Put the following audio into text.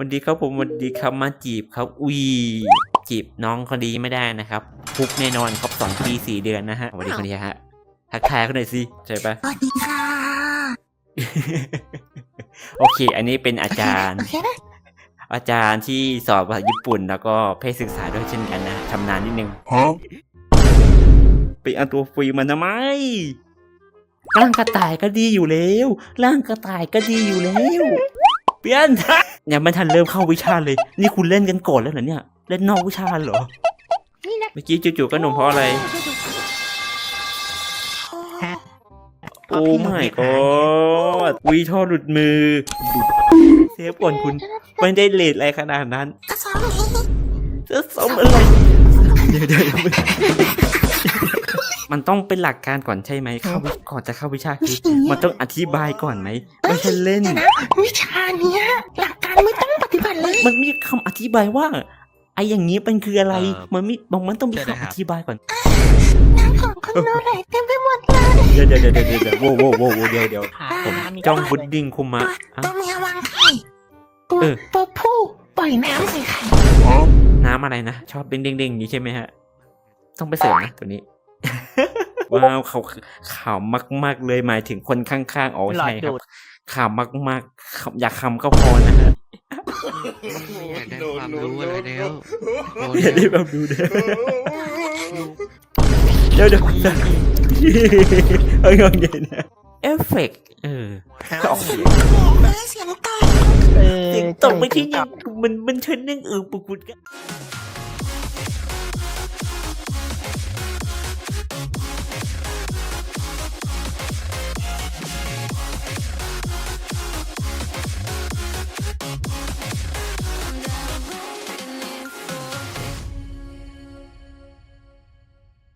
วันดีครับผมวันดีครับมาจีบครับอุ้ยจีบน้องคนดีไม่ได้นะครับคุกแน่นอนครับสองปีสี่เดือนนะฮะวันดีคนดีฮะทักทายเขาหน่อยสิใช่ปะสวัสดีค่ะ โอเค อันนี้เป็นอาจารย์โอเคนะอาจารย์ที่สอบภาษาญี่ปุ่นแล้วก็เพศศึกษาด้วยเช่นกันนะชำนาญนิดนึงไปเอาตัวฟรีมันทำไมร่างกระต่ายก็ดีอยู่แล้ว ร่างกระต่ายก็ดีอยู่แล้วเปลี่ยนยังไม่ทันเริ่มเข้าวิชาเลย นี่คุณเล่นกันก่อนแล้วเหรอเนี่ย เล่นนอกวิชาเหรอนี่นะเมื่อกี้จู่ๆก็หนุ่มเพราะอะไร โอ้ไม่ก็วีท่อหลุดมือ เซฟก่อนคุณ ไม่ได้เลทอะไรขนาดนั้นกระสอบนี้จะสมอะไร เดี๋ยวเดี๋ยว มันต้องเป็นหลักการก่อนใช่ไหมเข้าวิก่อนจะเข้าวิชาคือมันต้องอธิบายก่อนไหมไม่ใช่เล่น เดี๋ยวนะวิชาเนี้ย หลักการไม่ต้องปฏิบัติเลย มันมีคำอธิบายว่าไอ้อย่างนี้มันคืออะไร เออมันมีบอกมันต้องมีเชิญนะคำครัอบธิบายก่อน น้ำของคุณโนไหลเต็มไปหมดเลยเดี๋ยวเดี๋ยวเดี๋ยวเดี๋ยวเดี๋ยวโว้โว้โว้โว้เดี๋ยวเดี๋ยวผมจ้องบุดดิ้งคุมะตัวอะ ตัวเมียวางไข่ตัวเออ ตัวผู้ปล่อยน้ำใส่ไข่น้ำอะไรนะ ชอบเด้งเด้งๆอย่างนี้ใช่ไหมฮะ ต้องไปเสริมนะตัวนี้ ว้าวเขาขาวมาก ๆ เลยหมายถึงคนข้างๆอ๋อใช่ครับขาวมากๆขาวอยากคำก็พอนะฮะอยากได้ความรู้อะไรแล้วโอ้อย่าได้เดี๋ยวแบบดูเด้อเดี๋ยวเดี๋ยวเดี๋ยวเฮ้ยงงเย็นนะเอฟเฟกต์เออโอเคเฮ้ยเสียงตกเสียงตกไม่ใช่ยังมันมันเชิญนึ่งเออปุกปุดกัน